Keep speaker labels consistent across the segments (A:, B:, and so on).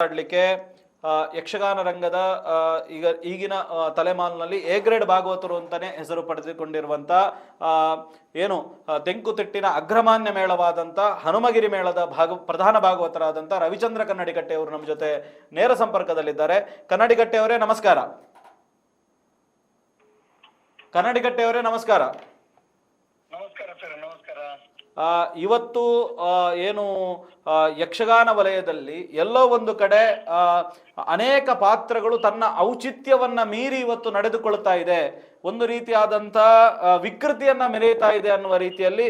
A: ಮಾತಾಡ್ಲಿಕ್ಕೆ ಯಕ್ಷಗಾನ ರಂಗದ ಈಗ, ಈಗಿನ ತಲೆಮಾಲಿನಲ್ಲಿ ಎ ಗ್ರೇಡ್ ಭಾಗವತರು ಅಂತಾನೆ ಹೆಸರು ಪಡೆದುಕೊಂಡಿರುವಂತ ಏನು ತೆಂಕುತಿಟ್ಟಿನ ಅಗ್ರಮಾನ್ಯ ಮೇಳವಾದಂತ ಹನುಮಗಿರಿ ಮೇಳದ ಭಾಗ, ಪ್ರಧಾನ ಭಾಗವತರಾದಂತ ರವಿಚಂದ್ರ ಕನ್ನಡಿಗಟ್ಟೆ ಅವರು ನಮ್ಮ ಜೊತೆ ನೇರ ಸಂಪರ್ಕದಲ್ಲಿದ್ದಾರೆ. ಕನ್ನಡಿಗಟ್ಟೆ ಅವರೇ, ನಮಸ್ಕಾರ. ಕನ್ನಡಿಗಟ್ಟೆ ಅವರೇ, ನಮಸ್ಕಾರ. ಇವತ್ತು ಏನು ಯಕ್ಷಗಾನ ವಲಯದಲ್ಲಿ ಎಲ್ಲೋ ಒಂದು ಕಡೆ ಅನೇಕ ಪಾತ್ರಗಳು ತನ್ನ ಔಚಿತ್ಯವನ್ನ ಮೀರಿ ಇವತ್ತು ನಡೆದುಕೊಳ್ತಾ ಇದೆ. ಒಂದು ರೀತಿಯಾದಂಥ ವಿಕೃತಿಯನ್ನ ಮೆರೆಯುತ್ತಾ ಇದೆ ಅನ್ನುವ ರೀತಿಯಲ್ಲಿ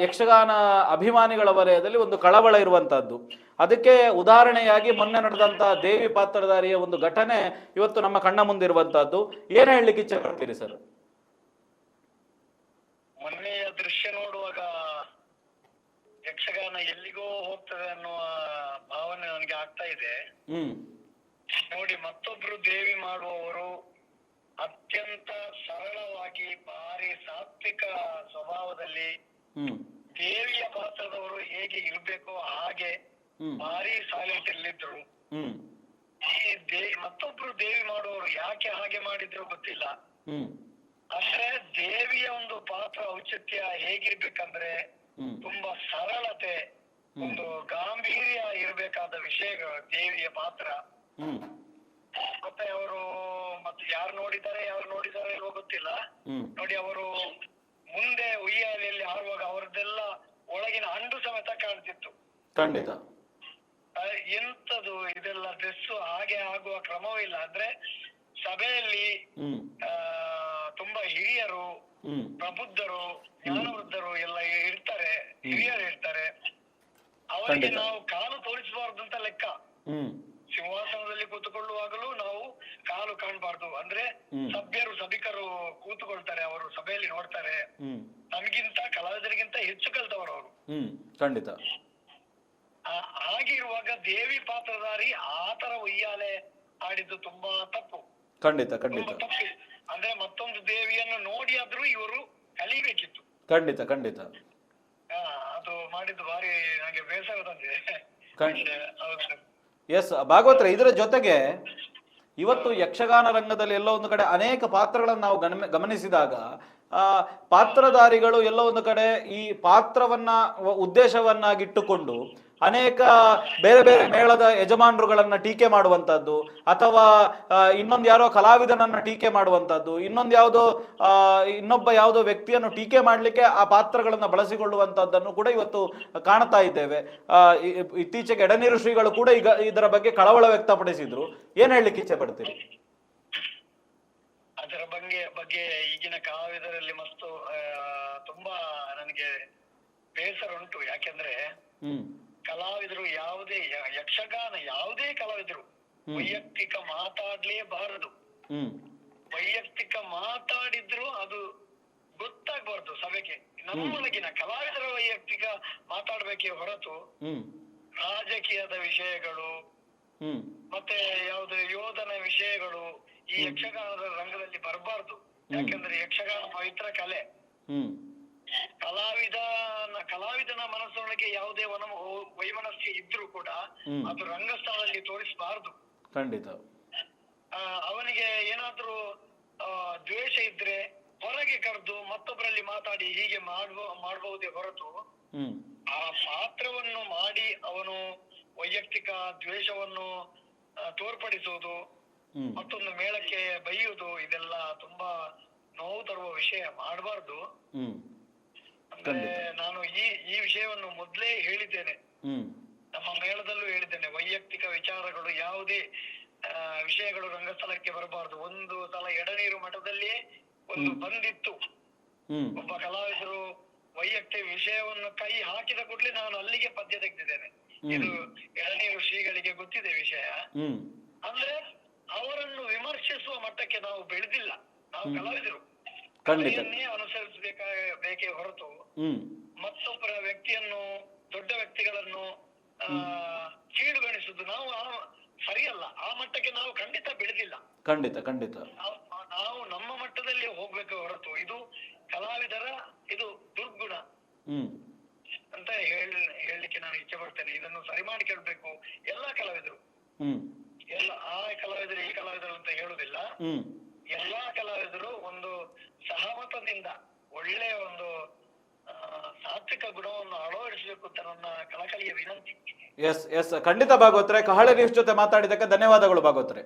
A: ಯಕ್ಷಗಾನ ಅಭಿಮಾನಿಗಳ ವಲಯದಲ್ಲಿ ಒಂದು ಕಳವಳ ಇರುವಂತಹದ್ದು ಅದಕ್ಕೆ ಉದಾಹರಣೆಯಾಗಿ ಮೊನ್ನೆ ನಡೆದಂತ ದೇವಿ ಪಾತ್ರಧಾರಿಯ ಒಂದು ಘಟನೆ ಇವತ್ತು ನಮ್ಮ ಕಣ್ಣ ಮುಂದಿರುವಂತಹದ್ದು ಏನ್ ಹೇಳಲಿಕ್ಕೆ ಇಚ್ಛೆ ಪಡ್ತೀರಿ ಸರ್?
B: ಮೊನ್ನೆಯ ದೃಶ್ಯ ನೋಡುವಾಗ ಯಕ್ಷಗಾನ ಎಲ್ಲಿಗೋ ಹೋಗ್ತದೆ ಅನ್ನುವ ಭಾವನೆ ನನಗೆ ಆಗ್ತಾ ಇದೆ. ನೋಡಿ ಮತ್ತೊಬ್ರು ದೇವಿ ಮಾಡುವವರು ಅತ್ಯಂತ ಸರಳವಾಗಿ ಭಾರಿ ಸಾತ್ವಿಕ ಸ್ವಭಾವದಲ್ಲಿ ದೇವಿಯ ಪಾತ್ರದವರು ಹೇಗೆ ಇರ್ಬೇಕೋ ಹಾಗೆ ಭಾರಿ ಸೈಲೆಂಟ್ ಇಲ್ಲಿದ್ರು ಮತ್ತೊಬ್ರು ದೇವಿ ಮಾಡುವವರು ಯಾಕೆ ಹಾಗೆ ಮಾಡಿದ್ರು ಗೊತ್ತಿಲ್ಲ. ಅಂದ್ರೆ ದೇವಿಯ ಒಂದು ಪಾತ್ರ ಔಚಿತ್ಯ ಹೇಗಿರ್ಬೇಕಂದ್ರೆ ತುಂಬಾ ಸರಳತೆ ಒಂದು ಗಾಂಭೀರ್ಯ ಇರಬೇಕಾದ ವಿಷಯಗಳು ದೇವಿಯ ಪಾತ್ರ. ಮತ್ತೆ ಅವರು ಮತ್ತೆ ಯಾರು ನೋಡಿದ್ದಾರೆ ಯಾರು ನೋಡಿದ್ದಾರೆ ಇಲ್ವೋ ಗೊತ್ತಿಲ್ಲ. ನೋಡಿ ಅವರು ಮುಂದೆ ಉಯ್ಯಾಲೆಯಲ್ಲಿ ಆಡುವಾಗ ಅವರದ್ದೆಲ್ಲ ಒಳಗಿನ ಅಂಡು ಸಮೇತ ಕಾಣ್ತಿತ್ತು.
A: ಖಂಡಿತ.
B: ಎಂತದು ಇದೆಲ್ಲ ಡ್ರೆಸ್ ಹಾಗೆ ಆಗುವ ಕ್ರಮವಿಲ್ಲ ಅಂದ್ರೆ ಸಭೆಯಲ್ಲಿ ಆ, ತುಂಬಾ ಹಿರಿಯರು ಪ್ರಬುದ್ಧರು ಜ್ಞಾನವೃದ್ಧರು ಎಲ್ಲ ಇರ್ತಾರೆ ಹಿರಿಯರು ಇರ್ತಾರೆ. ಅವರಿಗೆ ನಾವು ಕಾಲು ತೋರಿಸಬಾರ್ದು ಅಂತ ಲೆಕ್ಕ. ಸಿಂಹಾಸನದಲ್ಲಿ ಕೂತುಕೊಳ್ಳುವಾಗಲೂ ನಾವು ಕಾಲು ಕಾಣಬಾರ್ದು. ಅಂದ್ರೆ ಸಭ್ಯರು ಸಭಿಕರು ಕೂತುಕೊಳ್ತಾರೆ ಅವರು ಸಭೆಯಲ್ಲಿ ನೋಡ್ತಾರೆ. ನಮಗಿಂತ ಕಲಾವಿದರಿಗಿಂತ ಹೆಚ್ಚು ಕಲಿತವರು ಅವರು.
A: ಖಂಡಿತ.
B: ಹಾಗಿರುವಾಗ ದೇವಿ ಪಾತ್ರಧಾರಿ ಆತರ ಉಯ್ಯಾಲೆ ಆಡಿದ್ದು ತುಂಬಾ ತಪ್ಪು.
A: ಖಂಡಿತ ಖಂಡಿತ.
B: ತಪ್ಪು. ದೇವಿಯನ್ನು ನೋಡಿ ಆದ್ರೂ ಇವರು ಕಲಿಬೇಕಿತ್ತು
A: ಖಂಡಿತ ಖಂಡಿತ.
B: ಅದು ಮಾಡಿದ್ದು ಭಾರಿ ನನಗೆ ಬೇಸರ ತಂದಿದೆ.
A: ಎಸ್ ಭಾಗವತ್ರ ಇದರ ಜೊತೆಗೆ ಇವತ್ತು ಯಕ್ಷಗಾನ ರಂಗದಲ್ಲಿ ಎಲ್ಲೋ ಒಂದು ಕಡೆ ಅನೇಕ ಪಾತ್ರಗಳನ್ನು ನಾವು ಗಮನ ಗಮನಿಸಿದಾಗ ಆ ಪಾತ್ರಧಾರಿಗಳು ಎಲ್ಲೋ ಒಂದು ಕಡೆ ಈ ಪಾತ್ರವನ್ನ ಉದ್ದೇಶವನ್ನಾಗಿಟ್ಟುಕೊಂಡು ಅನೇಕ ಬೇರೆ ಬೇರೆ ಮೇಳದ ಯಜಮಾನರುಗಳನ್ನ ಟೀಕೆ ಮಾಡುವಂತದ್ದು ಅಥವಾ ಇನ್ನೊಂದು ಯಾರೋ ಕಲಾವಿದನನ್ನ ಟೀಕೆ ಮಾಡುವಂತದ್ದು ಇನ್ನೊಂದು ಯಾವುದೋ ಇನ್ನೊಬ್ಬ ಯಾವುದೋ ವ್ಯಕ್ತಿಯನ್ನು ಟೀಕೆ ಮಾಡಲಿಕ್ಕೆ ಆ ಪಾತ್ರಗಳನ್ನ ಬಳಸಿಕೊಳ್ಳುವಂತದ್ದನ್ನು ಕೂಡ ಇವತ್ತು ಕಾಣ್ತಾ ಇದ್ದೇವೆ. ಇತ್ತೀಚೆಗೆ ಎಡನೀರು ಶ್ರೀಗಳು ಕೂಡ ಈಗ ಇದರ ಬಗ್ಗೆ ಕಳವಳ ವ್ಯಕ್ತಪಡಿಸಿದ್ರು. ಏನ್ ಹೇಳಲಿಕ್ಕೆ ಇಚ್ಛೆ ಪಡ್ತೀರಿ?
B: ಅದರ ಬಗ್ಗೆ ಬಗ್ಗೆ ಈಗಿನ ಕಲಾವಿದರಲ್ಲಿ ಮತ್ತು ತುಂಬಾ ನನಗೆ ಬೇಸರ ಉಂಟು. ಯಾಕೆಂದ್ರೆ
A: ಹ್ಮ್.
B: ಕಲಾವಿದರು ಯಾವುದೇ ಯಕ್ಷಗಾನ ಯಾವುದೇ ಕಲಾವಿದರು. ವೈಯಕ್ತಿಕ ಮಾತಾಡ್ಲೇಬಾರದು. ವೈಯಕ್ತಿಕ ಮಾತಾಡಿದ್ರು ಅದು ಗೊತ್ತಾಗ್ಬಾರ್ದು ಸಭೆಗೆ. ನಮ್ಮೊಳಗಿನ ಕಲಾವಿದರ ವೈಯಕ್ತಿಕ ಮಾತಾಡ್ಬೇಕೇ ಹೊರತು ರಾಜಕೀಯದ ವಿಷಯಗಳು ಮತ್ತೆ ಯಾವ್ದು ಯೋಧನ ವಿಷಯಗಳು ಈ ಯಕ್ಷಗಾನದ ರಂಗದಲ್ಲಿ ಬರಬಾರ್ದು. ಯಾಕಂದ್ರೆ ಯಕ್ಷಗಾನ ಪವಿತ್ರ ಕಲೆ. ಮನಸ್ಸೊಳಗೆ ಯಾವುದೇ ವನ ವೈಮನಸ್ಯ ಇದ್ರೂ ಕೂಡ ಅದು ರಂಗಸ್ಥಳದಲ್ಲಿ ತೋರಿಸಬಾರದು.
A: ಖಂಡಿತ.
B: ಅವನಿಗೆ ಏನಾದ್ರೂ ದ್ವೇಷ ಇದ್ರೆ ಹೊರಗೆ ಕರೆದು ಮತ್ತೊಬ್ಬರಲ್ಲಿ ಮಾತಾಡಿ ಹೀಗೆ ಮಾಡುವ ಮಾಡಬಹುದೇ ಹೊರತು ಆ ಪಾತ್ರವನ್ನು ಮಾಡಿ ಅವನು ವೈಯಕ್ತಿಕ ದ್ವೇಷವನ್ನು ತೋರ್ಪಡಿಸುವುದು ಮತ್ತೊಂದು ಮೇಳಕ್ಕೆ ಬೈಯುವುದು ಇದೆಲ್ಲ ತುಂಬಾ ನೋವು ತರುವ ವಿಷಯ ಮಾಡಬಾರ್ದು. ಅಂದ್ರೆ ಈ ಈ ವಿಷಯವನ್ನು ಮೊದ್ಲೇ ಹೇಳಿದ್ದೇನೆ. ನಮ್ಮ ಮೇಳದಲ್ಲೂ ಹೇಳಿದ್ದೇನೆ. ವೈಯಕ್ತಿಕ ವಿಚಾರಗಳು ಯಾವುದೇ ವಿಷಯಗಳು ರಂಗಸ್ಥಳಕ್ಕೆ ಬರಬಾರದು. ಒಂದು ಸಲ ಎಡನೀರು ಮಠದಲ್ಲಿಯೇ ಒಂದು ಬಂದಿತ್ತು. ಒಬ್ಬ ಕಲಾವಿದರು ವೈಯಕ್ತಿಕ ವಿಷಯವನ್ನು ಕೈ ಹಾಕಿದ ಕೂಡಲೇ ನಾನು ಅಲ್ಲಿಗೆ ಪದ್ಯ ತೆಗೆದಿದ್ದೇನೆ. ಇದು ಎಳನೀರು ಶ್ರೀಗಳಿಗೆ ಗೊತ್ತಿದೆ ವಿಷಯ. ಅಂದ್ರೆ ಅವರನ್ನು ವಿಮರ್ಶಿಸುವ ಮಟ್ಟಕ್ಕೆ ನಾವು ಬೆಳೆದಿಲ್ಲ. ನಾವು ಕಲಾವಿದರು. ಕಲೆಯನ್ನೇ ಅನುಸರಿಸಬೇಕ ಬೇಕೇ ಹೊರತು ಮತ್ತೊಬ್ಬರ ವ್ಯಕ್ತಿಯನ್ನು ದೊಡ್ಡ ವ್ಯಕ್ತಿಗಳನ್ನು ಆ, ಕೀಳುಗಣಿಸುದು. ನಾವು ಸರಿಯಲ್ಲ. ಆ ಮಟ್ಟಕ್ಕೆ ನಾವು ಖಂಡಿತ ಬೆಳೆದಿಲ್ಲ.
A: ಖಂಡಿತ ಖಂಡಿತ.
B: ನಾವು ನಮ್ಮ ಮಟ್ಟದಲ್ಲಿ ಹೋಗ್ಬೇಕು ಹೊರತು. ಇದು ಕಲಾವಿದರ ಇದು ದುರ್ಗುಣ. ಅಂತ ಹೇಳಿ ಹೇಳಲಿಕ್ಕೆ ನಾನು ಇಚ್ಛೆ ಪಡ್ತೇನೆ. ಇದನ್ನು ಸರಿ ಮಾಡಿ ಕೇಳ್ಬೇಕು ಎಲ್ಲಾ ಕಲಾವಿದರು. ಎಲ್ಲ ಆ ಕಲಾವಿದರು ಈ ಕಲಾವಿದರು ಅಂತ ಹೇಳುದಿಲ್ಲ. ಎಲ್ಲಾ ಕಲಾವಿದರು ಒಂದು ಸಹಮತದಿಂದ ಒಳ್ಳೆಯ ಸಾತ್ವಿಕ ಗುಣವನ್ನು ಅಳವಡಿಸಬೇಕು ಅಂತ ನನ್ನ ಕಳಕಳಿಯ ವಿನಂತಿ.
A: ಎಸ್ ಎಸ್ ಖಂಡಿತ ಭಾಗವತ್ರೆ. ಕಹಳೆ ನ್ಯೂಸ್ ಜೊತೆ ಮಾತಾಡಿದಕ್ಕೆ ಧನ್ಯವಾದಗಳು ಭಾಗವತ್ರೆ.